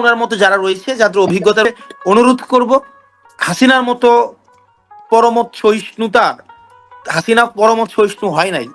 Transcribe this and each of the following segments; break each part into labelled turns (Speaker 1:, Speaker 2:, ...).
Speaker 1: ওনার মতো যারা রয়েছে, যাদের অভিজ্ঞতা অনুরোধ করব, হাসিনার মতো পরমত সহিষ্ণুতা হাসিনা পরমত সহিষ্ণু হয় নাই।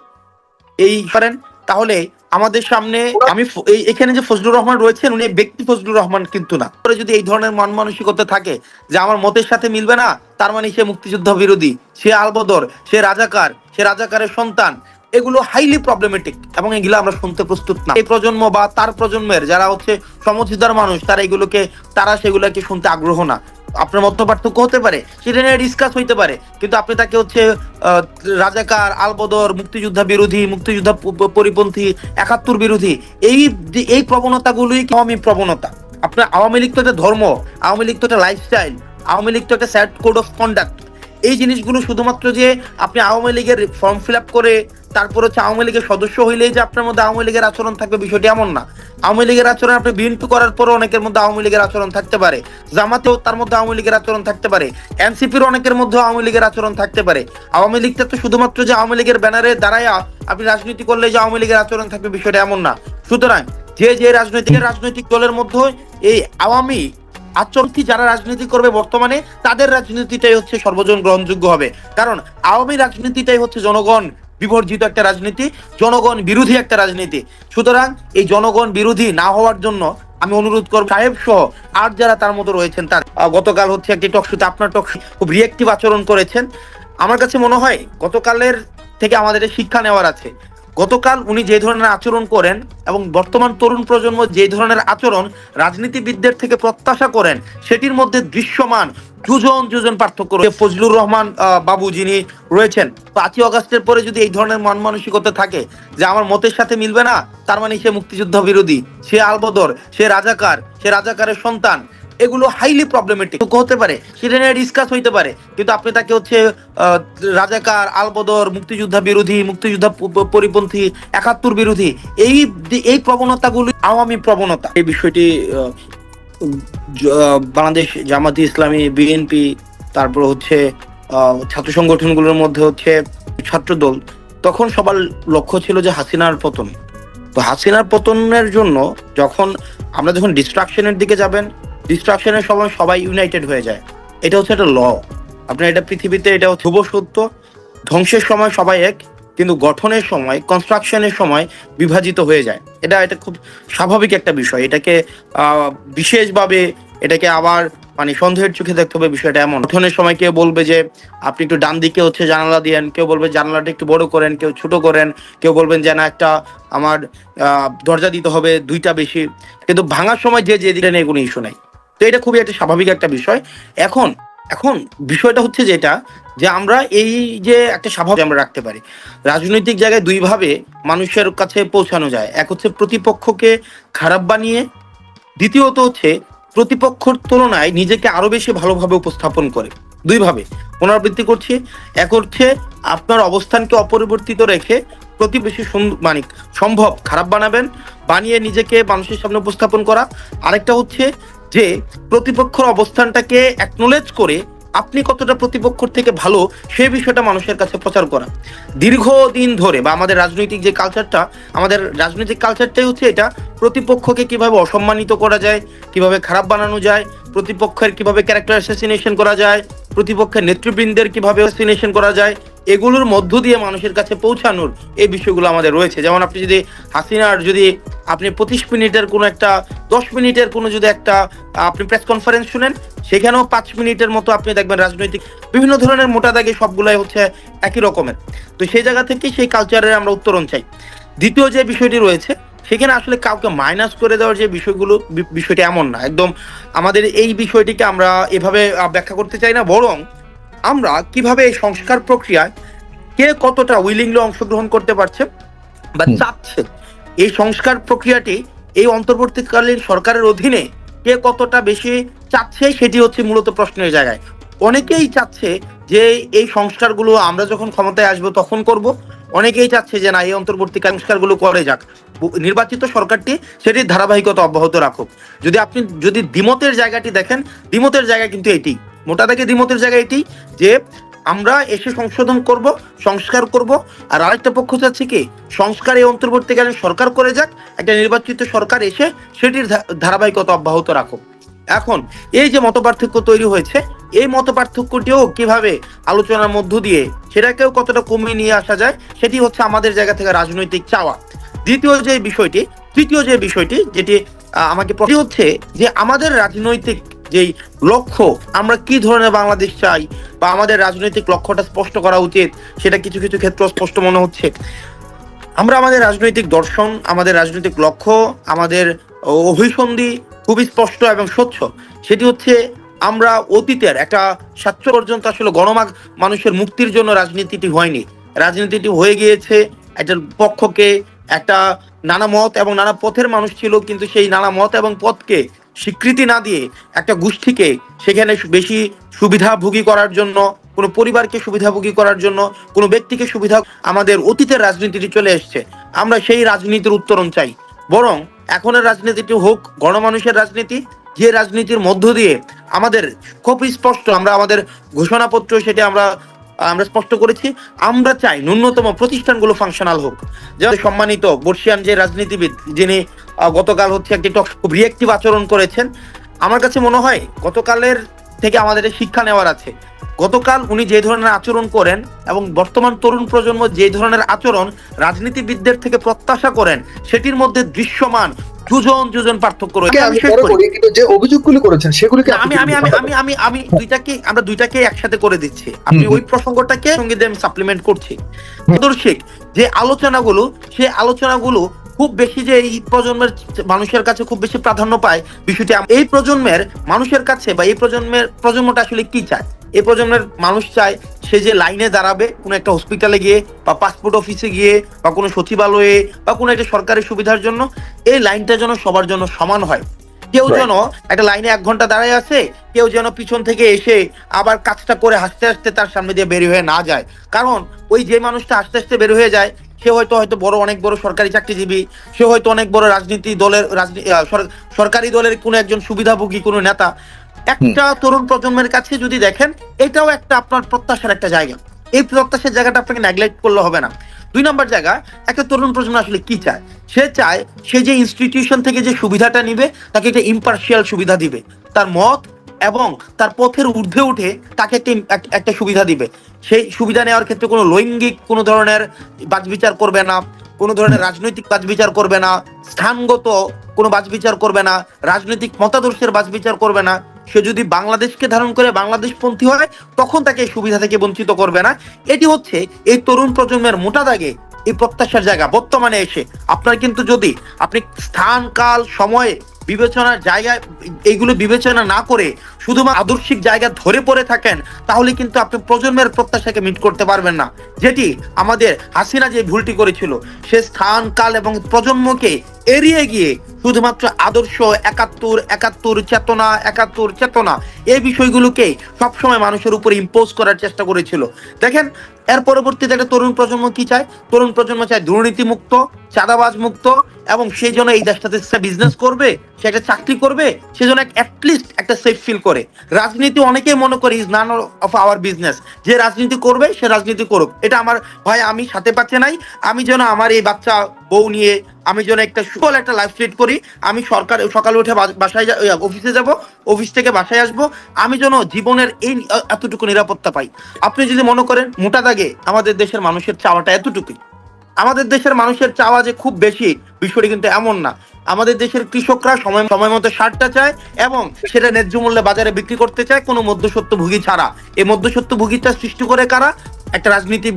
Speaker 1: এই করেন, তাহলে আমাদের সামনে আমি এখানে যে ফজলুর রহমান রয়েছেন, উনি ব্যক্তি ফজলুর রহমান কিন্তু না। যদি এই ধরনের মন মানসিকতা থাকে যে আমার মতের সাথে মিলবে না, তার মানে সে মুক্তিযুদ্ধ বিরোধী, সে আলবদর, সে রাজাকার, সে রাজাকারের সন্তান এগুলো হাইলি প্রবলেমেটিক এবং এগুলো আমরা শুনতে প্রস্তুত না। এই প্রজন্ম বা তার প্রজন্মের যারা হচ্ছে সমঝদার মানুষ, তারা এগুলোকে, তারা সেগুলোকে শুনতে আগ্রহ না। আপনার মত পার্থক্য হতে পারে, সেটা নিয়ে ডিসকাস হইতে পারে, কিন্তু আপনি তাকে হচ্ছে রাজাকার, আলবদর, মুক্তিযোদ্ধা বিরোধী, মুক্তিযোদ্ধা পরিপন্থী, একাত্তর বিরোধী, এই এই প্রবণতাগুলোই আওয়ামী প্রবণতা। আপনার আওয়ামী লীগ তো একটা ধর্ম, আওয়ামী লীগ তো একটা লাইফস্টাইল আওয়ামী লীগ তো একটা স্যাড কোড অফ কন্ডাক্ট এই জিনিসগুলো শুধুমাত্র যে আপনি আওয়ামী লীগের ফর্ম ফিল আপ করে তারপর হচ্ছে আওয়ামী লীগের সদস্য হইলেই যে আপনার মধ্যে আওয়ামী লীগের আচরণ থাকবে বিষয়টি এমন না। আওয়ামী লীগের আচরণ আপনি বিএনপি করার পরও অনেকের মধ্যে আওয়ামী লীগের আচরণ থাকতে পারে। জামাতেও তার মধ্যে আওয়ামী লীগের আচরণ থাকতে পারে। এনসিপির অনেকের মধ্যে আওয়ামী লীগের আচরণ থাকতে পারে। আওয়ামী লীগটা তো শুধুমাত্র যে আওয়ামী লীগের ব্যানারে দাঁড়ায়া আপনি রাজনীতি করলে যে আওয়ামী লীগের আচরণ থাকবে বিষয়টা এমন না। সুতরাং যে যে রাজনৈতিক রাজনৈতিক দলের মধ্যে এই আওয়ামী আচরণটি যারা রাজনীতি করবে বর্তমানে, তাদের রাজনীতিটাই হচ্ছে সর্বজন গ্রহণযোগ্য হবে। কারণ আওয়ামী রাজনীতিটাই হচ্ছে জনগণ। বিবর্জিত একটা রাজনীতি, জনগণ বিরোধী একটা রাজনীতি। সুতরাং এই জনগণ বিরোধী না হওয়ার জন্য আমি অনুরোধ করব সাহেব সহ আর যারা তার মতো রয়েছেন, তার গতকাল হচ্ছে একটি টকশুতে আপনার টক খুব রিয়েক্টিভ আচরণ করেছেন। আমার কাছে মনে হয় গতকালের থেকে আমাদের শিক্ষা নেওয়ার আছে। গতকাল উনি যে ধরনের আচরণ করেন এবং বর্তমান তরুণ প্রজন্ম যে ধরনের আচরণ রাজনীতিবিদদের থেকে প্রত্যাশা করেন, সেটির মধ্যে দৃশ্যমান দুজন দুজন পার্থক্য রয়েছে। ফজলুর রহমান বাবু যিনি রয়েছেন পাঁচই অগাস্টের পরে যদি এই ধরনের মন মানসিকতা থাকে যে আমার মতের সাথে মিলবে না, তার মানে সে মুক্তিযুদ্ধ বিরোধী, সে আলবদর, সে রাজাকার, সে রাজাকারের সন্তান এগুলো হাইলি প্রবলেমেটিক হতে পারে সেটা নিয়ে ডিসকাস হইতে পারে, কিন্তু আপনি তাকে হচ্ছে রাজাকার, আলবদর, মুক্তিযোদ্ধা বিরোধী, মুক্তিযোদ্ধা পরিপন্থী, একাত্তর বিরোধী, এই এই প্রবণতাগুলি আওয়ামী প্রবণতা। এই বিষয়টি বাংলাদেশ জামাতি ইসলামী, বিএনপি, তারপর হচ্ছে ছাত্র সংগঠনগুলোর মধ্যে হচ্ছে ছাত্রদল, তখন সবার লক্ষ্য ছিল যে হাসিনার পতন। তো হাসিনার পতনের জন্য যখন, আমরা যখন ডিস্ট্রাকশনের দিকে যাবেন ডিস্ট্রাকশনের সময় সবাই ইউনাইটেড হয়ে যায়। এটা হচ্ছে একটা ল আপনার এটা পৃথিবীতে, এটা ধ্রুব সত্য। ধ্বংসের সময় সবাই এক, কিন্তু গঠনের সময় কনস্ট্রাকশনের সময় বিভাজিত হয়ে যায়। এটা এটা খুব স্বাভাবিক একটা বিষয়। এটাকে বিশেষভাবে এটাকে আবার মানে সন্দেহের চোখে দেখতে হবে বিষয়টা এমন। গঠনের সময় কেউ বলবে যে, আপনি একটু ডান দিকে হচ্ছে জানালা দিয়েন, কেউ বলবে জানালাটা একটু বড় করেন, কেউ ছোট করেন, কেউ বলবেন যে না, একটা আমার দরজা দিতে হবে, দুইটা বেশি। কিন্তু ভাঙার সময় যে যে দিকে নেই, কোনো ইস্যু নাই। তো এটা খুবই একটা স্বাভাবিক একটা বিষয়। এখন এখন বিষয়টা হচ্ছে যেটা, যে আমরা এই যে একটা স্বাভাবিক আমরা রাখতে পারি। রাজনৈতিক জায়গায় দুইভাবে মানুষের কাছে পৌঁছানো যায়। এক হচ্ছে প্রতিপক্ষকে খারাপ বানিয়ে, দ্বিতীয়ত হচ্ছে প্রতিপক্ষর তুলনায় নিজেকে আরও বেশি ভালোভাবে উপস্থাপন করে। দুইভাবে। পুনরাবৃত্তি করছি। এক হচ্ছে আপনার অবস্থানকে অপরিবর্তিত রেখে প্রতিবেশী মানে সম্ভব খারাপ বানাবেন, বানিয়ে নিজেকে মানুষের সামনে উপস্থাপন করা। আরেকটা হচ্ছে যে প্রতিপক্ষর অবস্থানটাকে অ্যাকনোলেজ করে আপনি কতটা প্রতিপক্ষর থেকে ভালো, সে বিষয়টা মানুষের কাছে প্রচার করা। দীর্ঘদিন ধরে বা আমাদের রাজনৈতিক যে কালচারটা আমাদের রাজনৈতিক কালচারটাই হচ্ছে এটা, প্রতিপক্ষকে কীভাবে অসম্মানিত করা যায়, কীভাবে খারাপ বানানো যায়, প্রতিপক্ষের কীভাবে ক্যারেক্টার অ্যাসাসিনেশন করা যায় প্রতিপক্ষের নেতৃবৃন্দের কীভাবে অ্যাসাসিনেশন করা যায়, এগুলোর মধ্য দিয়ে মানুষের কাছে পৌঁছানোর এই বিষয়গুলো আমাদের রয়েছে। যেমন আপনি যদি হাসিনার যদি আপনি পঁচিশ মিনিটের কোনো একটা, দশ মিনিটের কোনো যদি একটা, আপনি প্রেস কনফারেন্স শুনেন, সেখানেও পাঁচ মিনিটের মতো আপনি দেখবেন রাজনৈতিক বিভিন্ন ধরনের মোটা দাগে সবগুলাই হচ্ছে একই রকমের। তো সেই জায়গা থেকে সেই কালচারের আমরা উত্তরণ চাই। দ্বিতীয় যে বিষয়টি রয়েছে সেখানে আসলে কাউকে মাইনাস করে দেওয়ার যে বিষয়গুলো বি- বিষয়টি এমন না। একদম আমাদের এই বিষয়টিকে আমরা এভাবে ব্যাখ্যা করতে চাই না বরং আমরা কীভাবে এই সংস্কার প্রক্রিয়ায় কে কতটা উইলিংলি অংশগ্রহণ করতে পারছে বা চাচ্ছে এই সংস্কার প্রক্রিয়াটি এই অন্তর্বর্তীকালীন সরকারের অধীনে কে কতটা বেশি চাচ্ছে সেটি হচ্ছে মূলত প্রশ্নের জায়গায়। অনেকেই চাচ্ছে যে এই সংস্কারগুলো আমরা যখন ক্ষমতায় আসব তখন করব অনেকেই চাচ্ছে যে না, এই অন্তর্বর্তীকালীন সংস্কারগুলো করে যাক। নির্বাচিত সরকারটি সেটির ধারাবাহিকতা অব্যাহত রাখুক। যদি আপনি, যদি দ্বিমতের জায়গাটি দেখেন, দ্বিমতের জায়গা কিন্তু এটি। মোটা দাগে দ্বিমতের জায়গা এটি যে আমরা এসে সংশোধন করব, সংস্কার করব, আর আরেকটা পক্ষ চাচ্ছে কি, সংস্কার এই অন্তর্বর্তীকালীন সরকার করে যাক, একটা নির্বাচিত সরকার এসে সেটির ধারাবাহিকতা অব্যাহত রাখুক। এখন, এই যে মতপার্থক্য তৈরি হয়েছে, এই মতপার্থক্যটিও কীভাবে আলোচনার মধ্য দিয়ে সেটাকেও কতটা কমিয়ে নিয়ে আসা যায়, সেটি হচ্ছে আমাদের জায়গা থেকে রাজনৈতিক চাওয়া। দ্বিতীয় যে বিষয়টি, তৃতীয় যে বিষয়টি, যেটি আমাকে হচ্ছে যে আমাদের রাজনৈতিক যেই লক্ষ্য, আমরা কি ধরনের বাংলাদেশ চাই, বা আমাদের রাজনৈতিক লক্ষ্যটা স্পষ্ট করা উচিত, সেটা কিছু কিছু ক্ষেত্রে স্পষ্ট মনে হচ্ছে। আমরা আমাদের রাজনৈতিক দর্শন, আমাদের রাজনৈতিক লক্ষ্য, আমাদের অভিসন্ধি খুবই স্পষ্ট এবং স্বচ্ছ। সেটি হচ্ছে আমরা অতীতের একটা স্বাচ্ছ পর্যন্ত আসলে গণমাগ মানুষের মুক্তির জন্য রাজনীতিটি হয়নি। রাজনীতিটি হয়ে গিয়েছে একটা পক্ষকে একটা নানা মত এবং নানা পথের মানুষ ছিল, কিন্তু সেই নানা মত এবং পথকে স্বীকৃতি না দিয়ে একটা গোষ্ঠীকে সেখানে বেশি সুবিধাভোগী করার জন্য, কোনো পরিবারকে সুবিধাভোগী করার জন্য, কোনো ব্যক্তিকে সুবিধা আমাদের অতীতের রাজনীতিটি চলে এসছে। আমরা সেই রাজনীতির উত্তরণ চাই। বরং এখনের রাজনীতিটি হোক, গণমানুষের রাজনীতি, যে রাজনীতির মধ্য দিয়ে আমাদের খুব স্পষ্ট আমরা আমাদের ঘোষণাপত্র সেটা আমরা আমরা স্পষ্ট করেছি। আমরা চাই ন্যূনতম প্রতিষ্ঠানগুলো ফাংশনাল হোক। যেমন সম্মানিত বর্ষিয়ান যে রাজনীতিবিদ, যিনি গতকাল হচ্ছে একটি খুব রিয়েক্টিভ আচরণ করেছেন। আমার কাছে মনে হয় গতকালের থেকে আমাদের শিক্ষা নেওয়ার আছে। গতকাল উনি যে ধরনের আচরণ করেন এবং বর্তমান তরুণ প্রজন্ম যে ধরনের আচরণ রাজনীতিবিদদের থেকে প্রত্যাশা করেন সেটির মধ্যে দৃশ্যমান দুজন দুজন পার্থক্য রয়েছে। আমি
Speaker 2: আমি কিন্তু যে অভিযোগগুলি করেছেন সেগুলিকে
Speaker 1: আমি আমি আমি আমি আমি আমি দুইটাকে আমরা দুইটাকে একসাথে করে দিচ্ছি। আপনি
Speaker 2: হুম।
Speaker 1: ওই প্রসঙ্গটাকে সঙ্গে দিয়ে আমি সাপ্লিমেন্ট করছি। দর্শিক যে আলোচনাগুলো সে আলোচনাগুলো খুব বেশি যে এই প্রজন্মের মানুষের কাছে খুব বেশি প্রাধান্য পায় বিষয়টি এই প্রজন্মের মানুষের কাছে বা এই প্রজন্মের প্রজন্মটা আসলে কি চায়? এই প্রজন্মের মানুষ চায় সে যে লাইনে দাঁড়াবে কোনো একটা হসপিটালে গিয়ে বা পাসপোর্ট অফিসে গিয়ে বা কোনো সচিবালয়ে বা কোনো একটা সরকারি সুবিধার জন্য এই লাইনটা যেন সবার জন্য সমান হয়। কেউ যেন একটা লাইনে এক ঘণ্টা দাঁড়ায় আছে কেউ যেন পিছন থেকে এসে আবার কাজটা করে হাসতে হাসতে তার সামনে দিয়ে বের হয়ে না যায়। কারণ ওই যে মানুষটা আস্তে আস্তে বের হয়ে যায় সে হয়তো হয়তো বড় অনেক বড় সরকারি চাকরিজীবী সে হয়তো অনেক বড় রাজনীতি দলের সরকারি দলের কোনো একজন সুবিধাভোগী কোনো নেতা একটা তরুণ প্রজন্মের কাছে যদি দেখেন এটাও একটা আপনার প্রত্যাশার একটা জায়গা। এই প্রত্যাশার জায়গাটা আপনাকে নেগলেক্ট করলে হবে না। দুই নম্বর জায়গা একটা তরুণ প্রজন্ম আসলে কি চায়? সে চায় সে যে ইনস্টিটিউশন থেকে যে সুবিধাটা নিবে তাকে একটা ইম্পার্শিয়াল সুবিধা দিবে। তার মত এবং তার পথের ঊর্ধ্বে উঠে তাকে একটা এক- একটা সুবিধা দিবে। সেই সুবিধা নেওয়ার ক্ষেত্রে কোনো লৈঙ্গিক কোনো ধরনের বাজবিচার করবে না কোনো ধরনের রাজনৈতিক বাজবিচার করবে না স্থানগত কোনো বাজবিচার করবে না রাজনৈতিক মতাদর্শের বাজবিচার করবে না সে যদি বাংলাদেশকে ধারণ করে বাংলাদেশপন্থী হয়, তখন তাকে সুবিধা থেকে বঞ্চিত করবে না। এটি হচ্ছে এই তরুণ প্রজন্মের মোটা দাগে এই প্রত্যাশার জায়গা। বর্তমানে এসে আপনার কিন্তু যদি আপনি স্থান, কাল, সময়ে বিবেচনার জায়গায় এইগুলো বিবেচনা না করে শুধুমাত্র আদর্শিক জায়গা ধরে পড়ে থাকেন, তাহলে কিন্তু আপনি প্রজন্মের প্রত্যাশাকে মিট করতে পারবেন না। যেটি আমাদের হাসিনা যে ভুলটি করেছিল, সে স্থান, কাল এবং প্রজন্মকে এড়িয়ে গিয়ে শুধুমাত্র আদর্শ, একাত্তর একাত্তর চেতনা একাত্তর চেতনা এই বিষয়গুলোকে সবসময় মানুষের উপর ইম্পোজ করার চেষ্টা করেছিল। দেখেন, এর পরবর্তীতে একটা তরুণ প্রজন্ম কি চায়? তরুণ প্রজন্ম চায় দুর্নীতি মুক্ত চাঁদাবাজ মুক্ত এবং সেই জন্য এই দেশটাতে সে বিজনেস করবে, সে একটা চাকরি করবে সেজন্য অ্যাটলিস্ট একটা সেফ ফিল করে। রাজনীতি অনেকেই মনে করে is none of our business যে রাজনীতি করবে, সে রাজনীতি করুক। এটা আমার ভাই আমি সাথে পাচ্ছে নাই, আমি যেন আমার এই বাচ্চা বউ নিয়ে আমি যেন একটা সুফল, একটা লাইফ লিড করি। আমি সরকার, সকালে উঠে বাসায় অফিসে যাব অফিস থেকে বাসায় আসব। আমি যেন জীবনের এই এতটুকু নিরাপত্তা পাই। আপনি যদি মনে করেন, মোটা দাগে আমাদের দেশের মানুষের চাওয়াটা এতটুকুই। আমাদের দেশের মানুষের চাওয়া যে খুব বেশি, বিষয়টি কিন্তু এমন না। আমাদের দেশের কৃষকরা সময় সময় মতো সারটা চায় এবং সেটা ন্যায্য মূল্যে বাজারে বিক্রি করতে চায়। কোনো মধ্যসত্ত্ব ভুগি ছাড়া। এই মধ্যসত্ত্ব ভুগিটা সৃষ্টি করে কারা? একটা রাজনীতি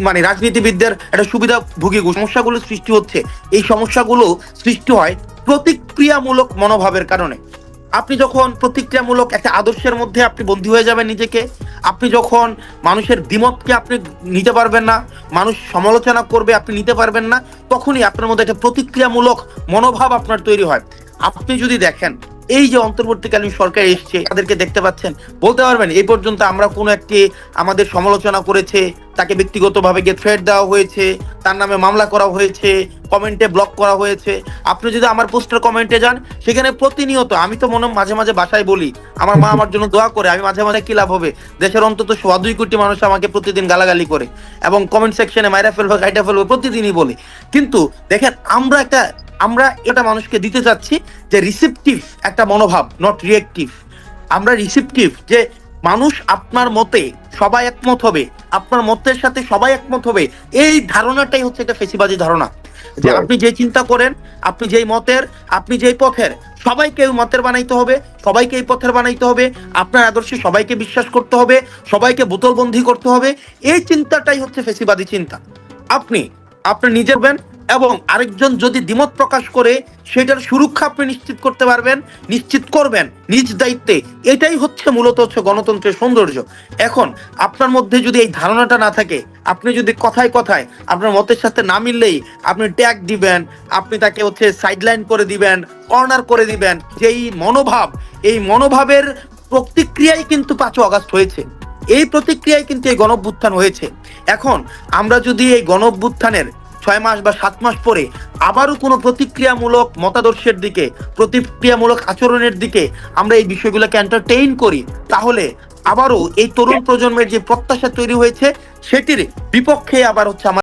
Speaker 1: মানে রাজনীতিবিদদের একটা সুবিধা ভুগি সমস্যাগুলো সৃষ্টি হচ্ছে। এই সমস্যাগুলো সৃষ্টি হয় প্রতিক্রিয়ামূলক মনোভাবের কারণে। আপনি যখন প্রতিক্রিয়ামূলক একটা আদর্শের মধ্যে আপনি বন্দী হয়ে যাবেন নিজেকে, আপনি যখন মানুষের দ্বিমতকে আপনি নিতে পারবেন না, মানুষ সমালোচনা করবে, আপনি নিতে পারবেন না, তখনই আপনার মধ্যে একটা প্রতিক্রিয়ামূলক মনোভাব আপনার তৈরি হয়। আপনি যদি দেখেন এই যে অন্তর্বর্তীকালীন সরকার এসছে, তাদেরকে দেখতে পাচ্ছেন? বলতে পারবেন, এই পর্যন্ত আমরা কোনো একটি আমাদের সমালোচনা করেছে, তাকে ব্যক্তিগতভাবে গিয়ে থ্রেড দেওয়া হয়েছে, তার নামে মামলা করা হয়েছে কমেন্টে ব্লক করা হয়েছে। আপনি যদি আমার পোস্টার কমেন্টে যান, সেখানে প্রতিনিয়ত, আমি তো মনে মাঝে মাঝে বাসায় বলি, আমার মা আমার জন্য দোয়া করে, আমি মাঝে মাঝে কি লাভ হবে? দেশের অন্তত সোয়া দুই কোটি মানুষ আমাকে প্রতিদিন গালাগালি করে, এবং কমেন্ট সেকশনে মাইরা ফেলব, কাইটা ফেলব, প্রতিদিনই বলে। কিন্তু দেখেন, আমরা একটা আমরা এটা মানুষকে দিতে চাচ্ছি যে রিসিপটিভ একটা মনোভাব নট রিয়েক্টিভ আমরা রিসিপটিভ যে মানুষ আপনার মতে সবাই একমত হবে আপনার মতের সাথে সবাই একমত হবে এই ধারণাটাই হচ্ছে একটা ফেসিবাদী ধারণা। যে আপনি যে চিন্তা করেন আপনি যেই মতের আপনি যেই পথের সবাইকে ওই মতের বানাইতে হবে সবাইকে এই পথের বানাইতে হবে আপনার আদর্শে সবাইকে বিশ্বাস করতে হবে সবাইকে বোতলবন্দি করতে হবে এই চিন্তাটাই হচ্ছে ফেসিবাদী চিন্তা। আপনি আপনি নিজের বেন এবং আরেকজন যদি দ্বিমত প্রকাশ করে, সেটার সুরক্ষা আপনি নিশ্চিত করতে পারবেন, নিশ্চিত করবেন নিজ দায়িত্বে। এটাই হচ্ছে মূলত হচ্ছে গণতন্ত্রের সৌন্দর্য। এখন, আপনার মধ্যে যদি এই ধারণাটা না থাকে, আপনি যদি কথায় কথায় আপনার মতের সাথে না মিললেই আপনি ট্যাগ দিবেন, আপনি তাকে হচ্ছে সাইডলাইন করে দিবেন কর্নার করে দিবেন যে এই মনোভাব, এই মনোভাবের প্রতিক্রিয়াই কিন্তু পাঁচই আগস্ট হয়েছে। এই প্রতিক্রিয়ায় কিন্তু এই গণভ্যুত্থান হয়েছে। এখন, আমরা যদি এই গণভ্যুত্থানের ছয় মাস বা সাত মাস পরে আবারও কোনো প্রতিক্রিয়ামূলক মতাদর্শের দিকে, প্রতিক্রিয়ামূলক আচরণের দিকে আমরা এই বিষয়গুলোকে এন্টারটেইন করি, তাহলে আবারও এই তরুণ প্রজন্মের যে প্রত্যাশা তৈরি হয়েছে, সেটির বিপক্ষে আবার হচ্ছে আমার